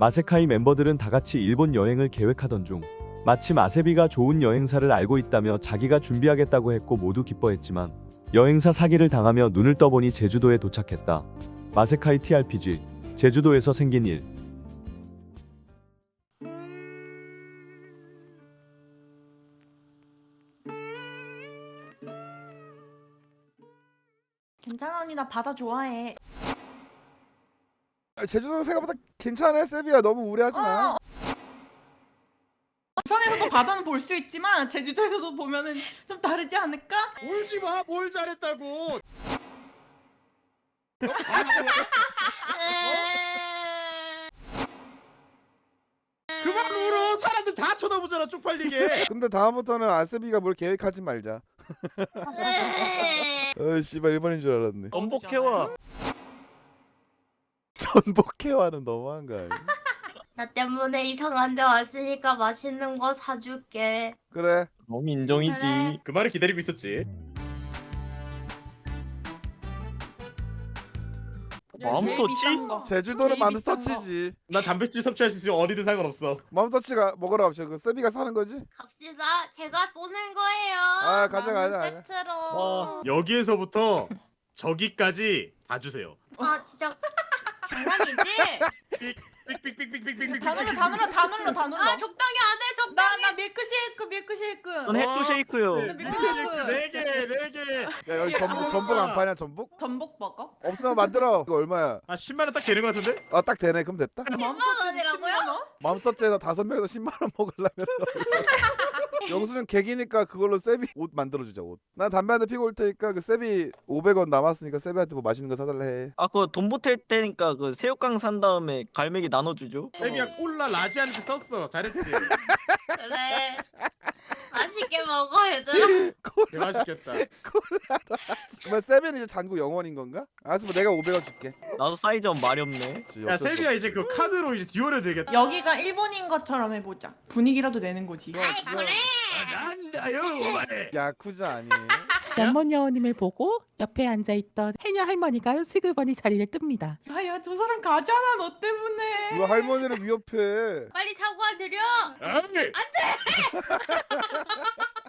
마세카이 멤버들은 다 같이 일본 여행을 계획하던 중 마침 아세비가 좋은 여행사를 알고 있다며 자기가 준비하겠다고 했고 모두 기뻐했지만 여행사 사기를 당하며 눈을 떠보니 제주도에 도착했다. 마세카이 TRPG 제주도에서 생긴 일 괜찮아 언니 나 바다 좋아해. 아, 제주도 생각보다 괜찮아 세비야 너무 우려하지 마. 부산에서도 바다는 볼 수 있지만 제주도에서도 보면은 좀 다르지 않을까? 울지 마. 뭘 잘했다고. 그만 울어. 사람들 다 쳐다보잖아. 쪽팔리게. 근데 다음부터는 아 세비가 뭘 계획하지 말자. 어 씨발 일본인 줄 알았네. 전복해와 전복해와는 너무한 거 아니야? 나 때문에 이상한 데 왔으니까 맛있는 거 사줄게. 그래. 너무 인정이지 그래. 그 말을 기다리고 있었지. 맘스터치? 제주도는 제일 비싼 맘스터치지. 난 단백질 섭취할 수 있으면 어디든 상관없어. 맘스터치가 먹으러 갑시다. 그 세비가 사는 거지? 갑시다. 제가 쏘는 거예요. 아 가자 가자 나는 가자. 세트로. 와. 여기에서부터 저기까지 다 주세요. 아 진짜 자- 장난이지? 삑삑삑삑삑삑삑. 다 눌러 다 눌러 다 눌러 다 눌러. 아 적당히 안 해. 적당히. 나나 밀크쉐이크 밀크쉐이크. 전 해초 쉐이크요 네, 밀크쉐이크. 네 개, 네 개. 야 여기 전복 전복 안 파냐 전복? 전복 버거? 없으면 만들어. 이거 얼마야? 아 10만 원딱 되는 것 같은데? 아 딱 되네. 그럼 됐다. 10만 원이라고요? 맘스터치에서 다섯 명에서 10만 원 먹으려면 영수증 객이니까 그걸로 세비 옷 만들어 주자 옷. 난 담배 한 대 피고 올 테니까 그 세비 500원 남았으니까 세비한테 뭐 맛있는 거 사달래 해. 아 그거 돈 보탤 때니까 그 새우깡 산 다음에 갈매기 나눠주죠 애미야 콜라 라지한테 썼어. 잘했지. 그래. 맛있게 먹어 얘들아. 개 맛있겠다. 그러면 세비는 이제 잔고 영원인 건가? 알았어 뭐 내가 500원 줄게. 나도 사이즈업 말이 없네 그치, 야 어쩔 수 세비야 없지. 이제 그 카드로 이제 듀얼해도 되겠다. 여기가 일본인 것처럼 해보자. 분위기라도 내는 거지. 아이 그래. 난다요. 야쿠자 아니에요? 연못 여우님을 보고 옆에 앉아 있던 해녀 할머니가 스그머니 자리를 뜹니다. 야야 저 사람 가잖아 너 때문에. 이거 할머니를 위협해. 빨리 사과드려. 아니,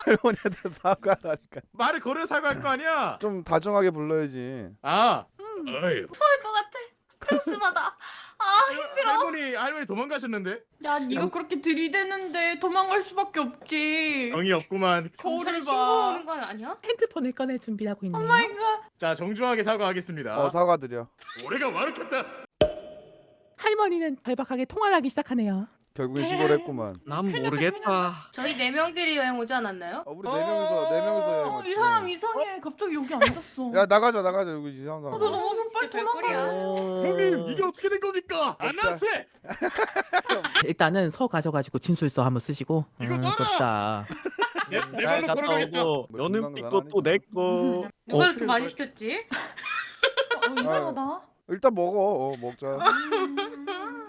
할머니한테 사과하라니까. 말을 걸어 사과할 거 아니야. 좀 다정하게 불러야지. 아. 음. 어이. 토할 것 같아. 스트레스 받아. 아 힘들어. 할머니 할머니 도망가셨는데 야 네가 그렇게 들이대는데 도망갈 수밖에 없지. 정이 없구만. 거울을 경찰에 봐. 신고하는 건 아니야? 핸드폰을 꺼낼 준비하고 있네요. 오마이갓. 자 정중하게 사과하겠습니다. 어 사과드려. 올해가 많겠다. 할머니는 절박하게 통화를 하기 시작하네요. 결국엔 시골했구만. 난 모르겠다 저희 네 명끼리 여행 오지 않았나요? 어, 우리 네 명이서 네 명이서 여행 어, 왔지. 이 사람 이상해. 갑자기 여기 앉았어. 야 나가자 나가자 여기 이상한 사람. 어, 너 너무 진짜 손빨 별꼴이야. 돌아가. 형님 이게 어떻게 된 겁니까? 안 진짜. 나세. 일단은 서 가져가지고 진술서 한번 쓰시고 이거 음! 그럽시다. 내, 잘내 발로 갔다 걸어가겠다. 오고 뭐 중간 삐고 또 나가니까. 내거 누가 어, 이렇게 많이 시켰지? 어, 이상하다. 일단 먹어. 어, 먹자.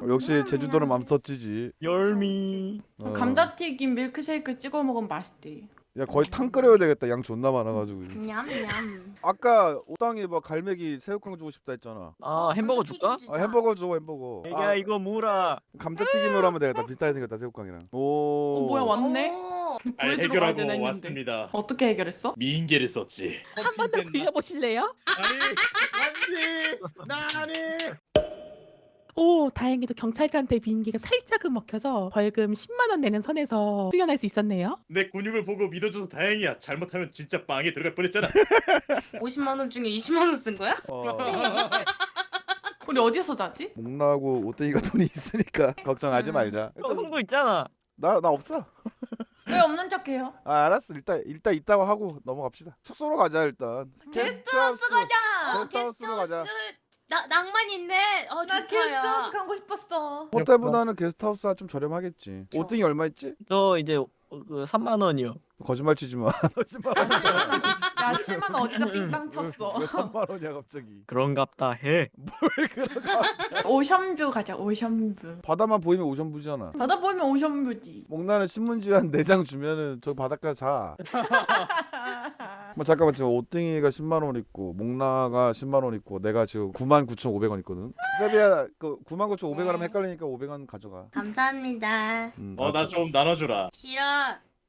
역시 제주도는 맘스터치지. 열미 어. 감자튀김 밀크쉐이크 찍어 먹으면 맛있대. 야 거의 탕 끓여야 되겠다. 양 존나 많아가지고. 냠냠. 아까 오땅이 뭐 갈매기 새우깡 주고 싶다 했잖아. 아 햄버거 줄까? 아 햄버거 줘 햄버거. 애기야 아, 이거 무라 감자튀김으로 하면 되겠다. 비슷하게 생겼다 새우깡이랑. 오. 어 뭐야 왔네? 오. 잘 되나 해결하고. 왔습니다. 어떻게 해결했어? 미인계를 썼지. 한 번더 굴려보실래요? 아니 안돼 나니. 오 다행히도 경찰관한테 비행기가 살짝은 먹혀서 벌금 10만 원 내는 선에서 풀려날 수 있었네요. 내 근육을 보고 믿어줘서 다행이야. 잘못하면 진짜 빵에 들어갈 뻔했잖아. 50만 원 중에 20만 원 쓴 거야? 어, 우리 어디서 자지? 목 나고 오땡이가 돈이 있으니까 걱정하지 말자. 형도 있잖아 나 나 없어. 왜 없는 척해요? 아 알았어. 일단 일단 있다고 하고 넘어갑시다. 숙소로 가자 일단. 게스트하우스 가자. 어, 게스트하우스로 가자. 나 낭만 있네. 어 나 좋다 게스트하우스 야. 가고 싶었어. 호텔보다는 게스트하우스가 좀 저렴하겠지. 오땡이 얼마 있지? 저 이제 어, 그 3만 원이요 거짓말 치지 마. 거짓말 하지 마. 야 7만 원 어디다 빙당 쳤어. 왜 3만 원이야 갑자기? 그런갑다 해 오션뷰 가자 오션뷰. 바다만 보이면 오션부잖아. 바다 보면 오션뷰지. 목나는 신문지 한 4장 주면은 저 바닷가 자. 뭐 잠깐만 지금 오땡이가 10만 원 있고 목나가 10만 원 있고 내가 지금 9만 9,500원 있거든. 세비야 그 9만 9,500원 하면 헷갈리니까 500원 가져가. 감사합니다. 음, 어 나 좀 나눠주라. 싫어.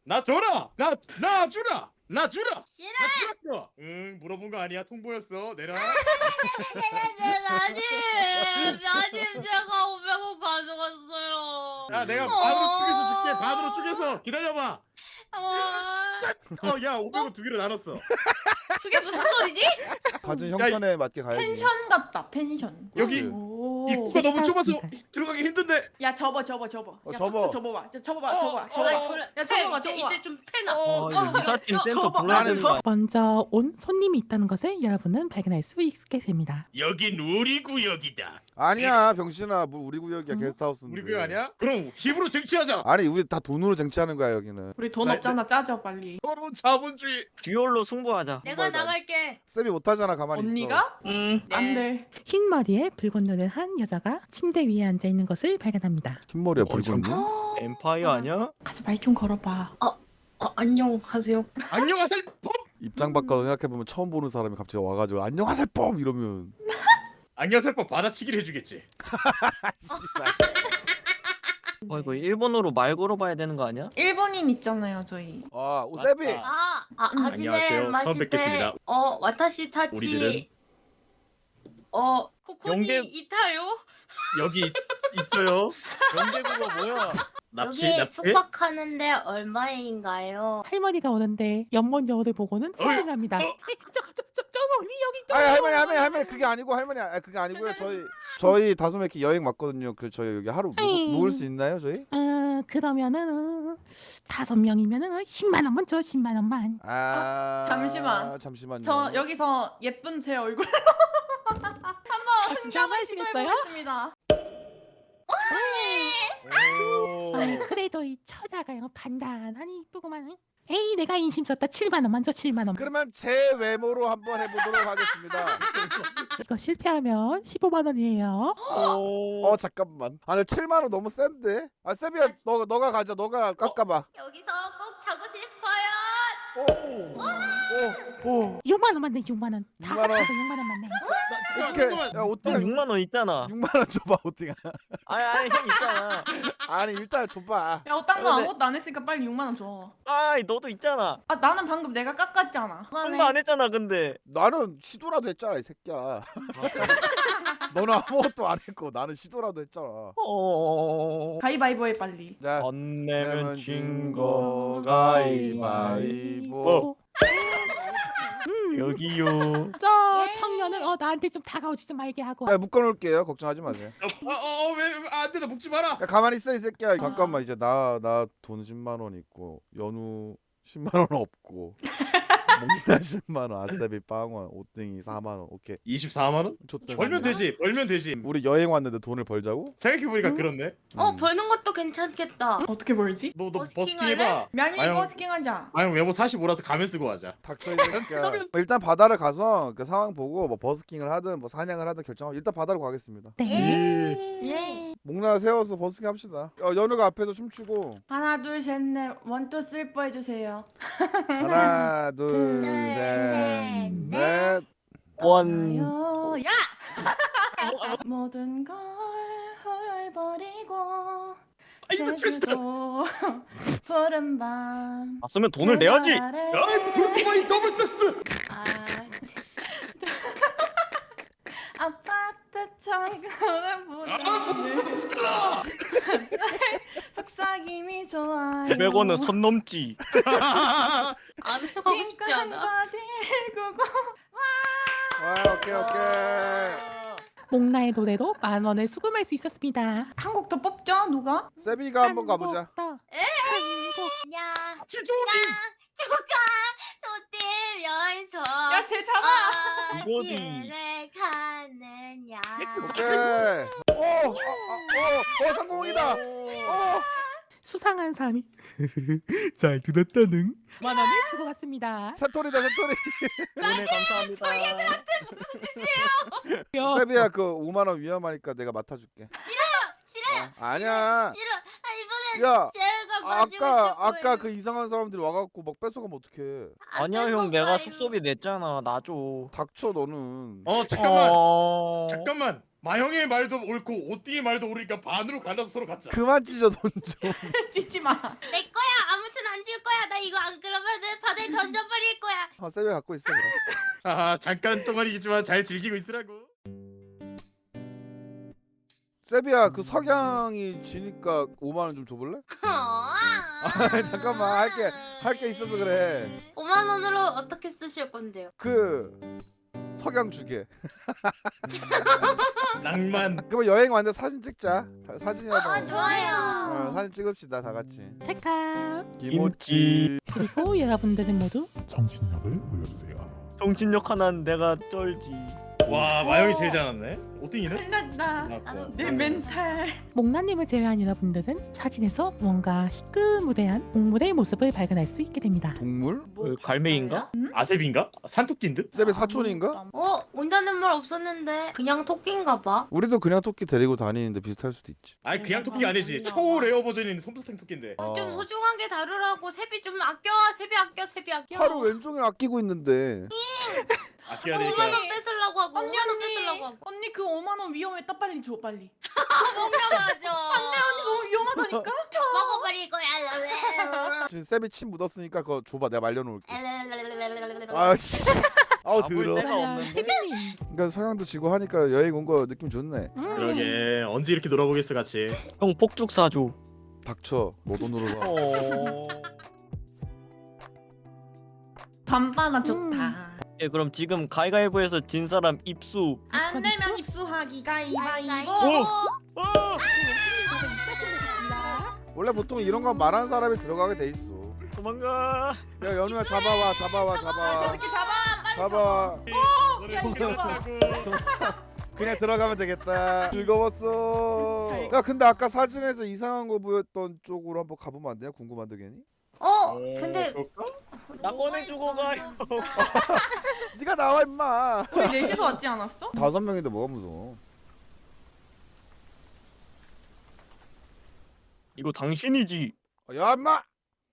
나 줘라. 나 나 주라. 나 주라. 싫어. 나 주라. 응 물어본 거 아니야. 통보였어. 내려. 마님, 마님 제가 500원 가져갔어요. 야 내가 반으로 쪼개서 줄게. 반으로 쪼개서 기다려봐. 어, 어 야 500원 두 개로 나눴어. 그게 무슨 소리지? 가진 형편에 맞게 가야지. 펜션 같다 펜션. 여기 오. 입구가 너무 좁아서. 들어가기 힘든데. 야 접어 접어 접어. 어, 야 접어. 접어 접어봐. 야, 접어봐 어, 접어봐 어, 졸라- 야 접어봐 이제, 접어봐. 이제 좀 패나. 어 이거 이사팀 저- 센터 저거 불러야 되는 거 아니야? 먼저 온 손님이 있다는 것을 여러분은 발견할 수 있게 됩니다. 여긴 우리 구역이다. 아니야 병신아 뭐 우리 구역이야 게스트하우스인데. 우리 구역 아니야? 그럼 힘으로 쟁취하자. 아니 우리 다 돈으로 쟁취하는 거야 여기는. 우리 돈 나- 없잖아 짜져 빨리. 서로 자본주의. 듀얼로 승부하자. 내가 나갈게. 쌤이 못하잖아 가만히 있어. 언니가? 응. 네. 안 돼. 흰 머리에 붉은 눈을 한 여자가 침대 위에 앉아 있는 것을 발견합니다. 흰머리야 어, 붉은 눈. 어, 엠파이어 아니야? 가서 말 좀 걸어봐. 어, 안녕하세요. 안녕하세요. 펌. 입장 바꿔서 생각해 보면 처음 보는 사람이 갑자기 와가지고 안녕하세요 뻔 이러면. 안녕하세요. 펌 받아치기를 해주겠지. 어 이거 일본어로 말 걸어봐야 되는 거 아니야? 일본인 있잖아요 저희. 아 오, 맞다. 세비. 아, 아, 하지메 안녕하세요. 처음 마시테. 뵙겠습니다. 어, 와타시 타치. 우리들은? 어, 코코니 이타요? 여기 있어요. 연계국어 뭐야? 납치 여기 납치. 숙박하는데 얼마인가요? 할머니가 오는데 연못 여우를 보고는. 어? 저저저 멀리 여기 저 아니 할머니 할머니 할머니 그게 아니고 할머니 아 그게 아니고요 저희 저희 다솜이렇게 여행 왔거든요 그 저희 여기 하루 묵, 에이. 묵을 수 있나요 저희? 어, 그러면은 어, 다섯 명이면은 어, 10만 원만 줘 10만 원만. 아 잠시만. 잠시만요 저 여기서 예쁜 제 얼굴 한번 아, 진짜 흥정을 하시겠어요? 시도해보겠습니다. 오. 아이 그래도 이 처자가 요 단단하니? 이쁘구만. 에이 내가 인심 썼다. 7만 원만 줘 7만 원. 그러면 제 외모로 한번 해보도록 하겠습니다. 이거 실패하면 15만 원이에요. 어 잠깐만. 아니 7만 원 너무 센데? 아 세비야 너 너가 가자. 너가 깎아봐. 여기서 꼭 자고 싶어요. 오 오 오 6만 원만 내 6만 원. 다 6만 원. 합쳐서 6만 원만 내. 오케이 잠깐만. 야형 오띵아 6만 원 있잖아. 6만 원 줘봐 오띵아 아니 아니 형 있잖아. 아니 일단 줘봐 야 어떤 거. 아무것도 안 했으니까 빨리 6만 원 줘. 아이 너도 있잖아. 아 나는 방금 내가 깎았잖아. 한거 안 했잖아 근데. 나는 시도라도 했잖아 이 새끼야 너는 아무것도 안 했고 나는 시도라도 했잖아 어. 가위바위보 해 빨리. 자 안 내면 내면 진진거 거. 가위바위보 음, 여기요. 저 청년은 어 나한테 좀 다가오지 좀 말게 하고. 야 묶어놓을게요 걱정하지 마세요 어어왜안 돼? 나 묵지 마라. 야 가만히 있어 이 새끼야 잠깐만 이제 나 나 돈 10만 원 있고 연우 10만 원 없고 목나 10만 원 아싸비 빵원 오땡이 4만 원 오케이 24만 원? 좋다 벌면 되지. 벌면 되지. 우리 여행 왔는데 돈을 벌자고? 생각해 보니까 음? 그렇네. 어, 음. 벌는 것도 괜찮겠다. 어떻게 벌지? 너너 버스킹 버스킹 할래? 해봐. 명이 아유. 버스킹 하자. 아니 외모 45라서 가면 쓰고 하자. 닥쳐 이 새끼야 일단 바다를 가서 그 상황 보고 뭐 버스킹을 하든 뭐 사냥을 하든 결정하고 일단 바다로 가겠습니다 네. 예. 목나 세워서 버스킹 합시다 어, 연우가 앞에서 춤추고 하나 둘 셋 넷 원투 슬퍼 해주세요. 하나 둘, 셋, 둘셋넷 원. 야! 모든 걸아 이거 진짜. 제주도 푸른 밤 아 쓰면 돈을 내야지. 그 아래 아이 그렇게 더블 세스. 아, 아파트 창문을 아 보는 무슨 스킬라. 속삭임이 좋아요 900원은 선 넘지. 아는 척 하고 싶지 않아. 바디 구고 와 오케이 오케이 목나의 노래로 만 원을 수금할 수 있었습니다. 한곡더 뽑죠 누가? 세비가 한번 가보자 한국 더. 에? 야. 조가, 조팀 여행소. 야쟤 잡아 이거지. 어디를 가느냐. 오케이 오오오 오, 성공이다 오. 수상한 사람이. 잘 들었다는. 만 원을 주고 갔습니다. 새토리다 새토리. 오늘 감사합니다. 요. 세비야 그 5만 원 위험하니까 내가 맡아줄게 싫어. 어, 아니야 싫어. 아, 이번엔 야 제가 가지고 아까 아까. 그 이상한 사람들이 와갖고 막 뺏어가면 어떡해 안 아니야 형 내가. 숙소비 냈잖아 놔줘 닥쳐 너는 어 잠깐만 어... 잠깐만 마형의 말도 옳고 오띵의 말도 옳으니까 반으로 갈라서 서로 갖자 그만 찢어 돈 좀 찢지 마. 내 거야. 아무튼 안 줄 거야. 나 이거 안 그러면은 바다에 던져버릴 거야. 아, 세배 갖고 있어 그럼 아 잠깐 동안이겠지만 잘 즐기고 있으라고 세비야 그 석양이 지니까 5만 원 좀 줘볼래? 아, 잠깐만, 할게. 할 게 있어서 그래 5만 원으로 어떻게 쓰실 건데요? 그 석양 주게 낭만 그러면 여행 완전 사진 찍자 다- 사진이라도 아 좋아요. 어, 사진 찍읍시다 다 같이 찰칵. 김치 그리고 여러분들은 모두 정신력을 올려주세요. 정신력 하나는 내가 쩔지 와 마형이 제일 잘났네 오띵이는? 끝났다. 나도 내 멘탈. 목나님을 제외한 여러분들은 사진에서 무언가 희끄무대한 동물의 모습을 발견할 수 있게 됩니다. 동물? 그 갈매기인가? 아셉인가? 산토끼인 듯? 세비 사촌인가? 어 온다는 말 없었는데 그냥 토끼인가 봐. 우리도 그냥 토끼 데리고 다니는데 비슷할 수도 있지 아니 그냥 토끼가 아니지 초레어 버전인 솜사탕 토끼인데 어. 좀 소중한 게 다르라고 세비 좀 아껴 세비 아껴 세비 아껴. 하루 왼종일 아끼고 있는데 아껴야 5만 되니까 원 뺏으려고 하고 언니 5만 원 언니 뺏으려고 하고. 언니 그 5만 원 위험했다 빨리 줘 빨리. 먹어봐줘. 언니 너무 위험하다니까. 먹어버릴 거야. 지금 세비 침 묻었으니까 그거 줘봐 내가 말려놓을게 아, 아씨 아우 가볼 더러 데가 없는데 세빈님. 그러니까 석양도 지고 하니까 여행 온 거 느낌 좋네 음. 그러게 언제 이렇게 놀아보겠어 같이 형 폭죽 사줘 닥쳐 너 돈으로 사 어... 밤바다 좋다. 예, 그럼 지금 가위가위보에서 진 사람 입수. 안 되면 입수하기가 이바이보. 어? 원래 보통 이런 거 말하는 사람이 들어가게 돼 있어. 도망가. 야 연우야 잡아와 잡아와 저 잡아와. 새끼 잡아 빨리 잡아와. 저- 그냥 들어가면 되겠다. 즐거웠어. 야 근데 아까 사진에서 이상한 거 보였던 쪽으로 한번 가보면 안 되냐? 궁금한데 괜히? 어? 오, 근데 그럴까? 나 꺼내주고 가요. 네가 나와 임마. 우리 넷이서 왔지 않았어? 다섯 명인데 뭐가 무서워? 이거 당신이지. 야 임마!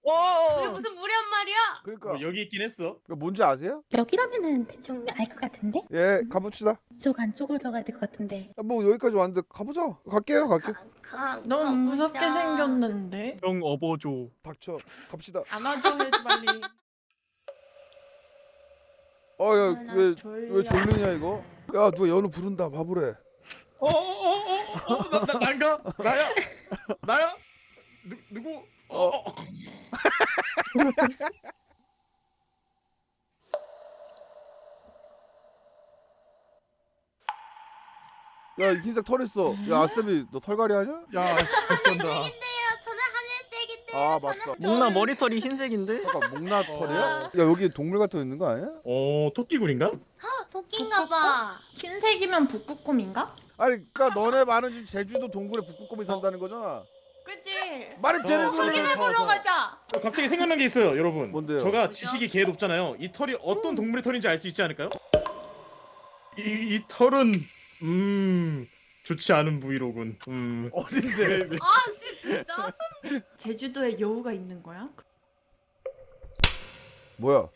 그게 와 무슨 무리한 말이야? 그러니까. 뭐 여기 있긴 했어. 그거 뭔지 아세요? 여기라면은 대충 알 것 같은데? 예 가봅시다. 이쪽 안쪽으로 들어가야 될 것 같은데. 야, 뭐 여기까지 왔는데 가보자. 갈게요 갈게 가, 너무 무섭게. 생겼는데. 형 업어줘. 닥쳐. 갑시다. 안아줘 빨리. 어야왜왜 졸려. 왜 졸리냐 이거 야 누가 연우 부른다 바보래 어어어어 나 난가 나야 나야 누 누구 어, 어. 어. 야 흰색 털 있어 야 아쌤이 너 털갈이 하냐? 야 진짜다 아 맞다 목나 머리털이 흰색인데? 잠깐 목나 털이야? 야 여기 동물 같은 거 있는 거 아니야? 어 토끼굴인가 어, 토끼인가 봐. 흰색이면 북극곰인가? 아니 그니까 너네 말은 지금 제주도 동굴에 북극곰이 산다는 거잖아 그치? 말이 되는 어, 소리를 확인해 저, 보러 저. 가자. 어, 갑자기 생각난 게 있어요 여러분 뭔데요? 저가 지식이 개 높잖아요 이 털이 어떤 동물의 털인지 알 수 있지 않을까요? 이, 이 털은 음 좋지 않은 부위로군 음 어딘데 아, 씨, 진짜. 제주도에 여우가 있는 거야? 뭐야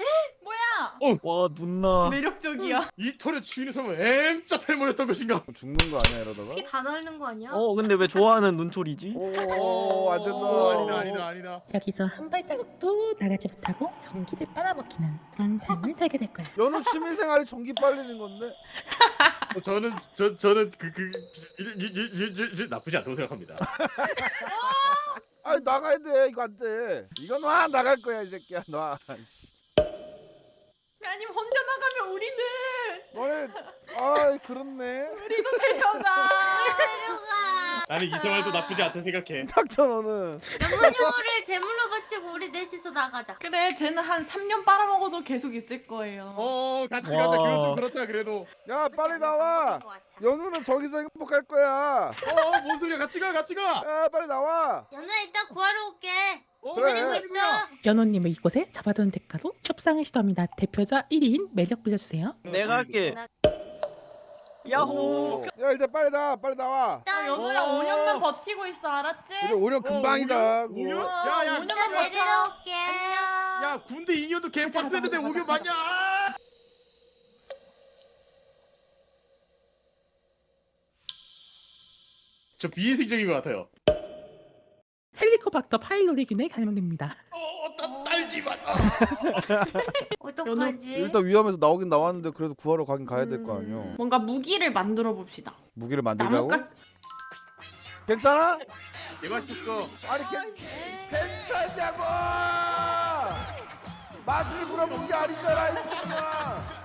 뭐야? 와 눈나 매력적이야. 이 털의 주인의 성은 M자 탈모였던 것인가 죽는 거 아니야 이러다가? 피 다 날는 거 아니야? 어 근데 왜 좋아하는 눈초리지? 오 어, 안된다 아니다 아니다 아니다 여기서 한 발자국도 나가지 못하고 전기를 빨아먹히는 그런 삶을 살게 될 거야 연우 취미생활이 전기 빨리는 건데 어, 저는 저 저는 그그 나쁘지 않다고 생각합니다 아 나가야 돼 이거 안돼 이거 놔 나갈 거야 이 새끼야 놔 씨. 아니 혼자 나가면 우리는 너네 아 그렇네 우리도 데려가. 데려가. 나는 이 생활도 나쁘지 않다 생각해 닥쳐 너는 명문용어를 제물로 바치고 우리 넷이서 나가자. 그래 쟤는 한 3년 빨아먹어도 계속 있을 거예요. 어 같이 와. 가자 그건 좀 그렇다 그래도 야 빨리 나와 연우는 저기서 행복할 거야 어뭔 소리야 같이 가 같이 가 야 빨리 나와 연우야 이따 구하러 올게. 어, 그래. 기다리고 있어. 연호님을 이곳에 잡아둔 대가로 협상을 시도합니다. 대표자 1인 매력 빌려주세요. 내가 할게 야호. 야 일단 빨리 나와 빨리 나와 아, 연우야 어. 5년만 버티고 있어 알았지? 우리 5년 금방이다 오년? 오년? 어, 야, 야. 5년만 일단 버텨 내려올게. 안녕 야 군대 2년도 개빡세는데 오면 맞냐? 아! 저 비인식적인 것 같아요. 헬리코박터 파일로리균에 감염됩니다. 어, 나 딸기만. 어떡하지? 일단 위험해서 나오긴 나왔는데 그래도 구하러 가긴 가야 될 거 아니야 음, 뭔가 무기를 만들어 봅시다 무기를 만들자고? 나뭇가 괜찮아? 개 맛있어. 아니 괜, 괜찮냐고 맛을 물어본 게 아니잖아 이 친구야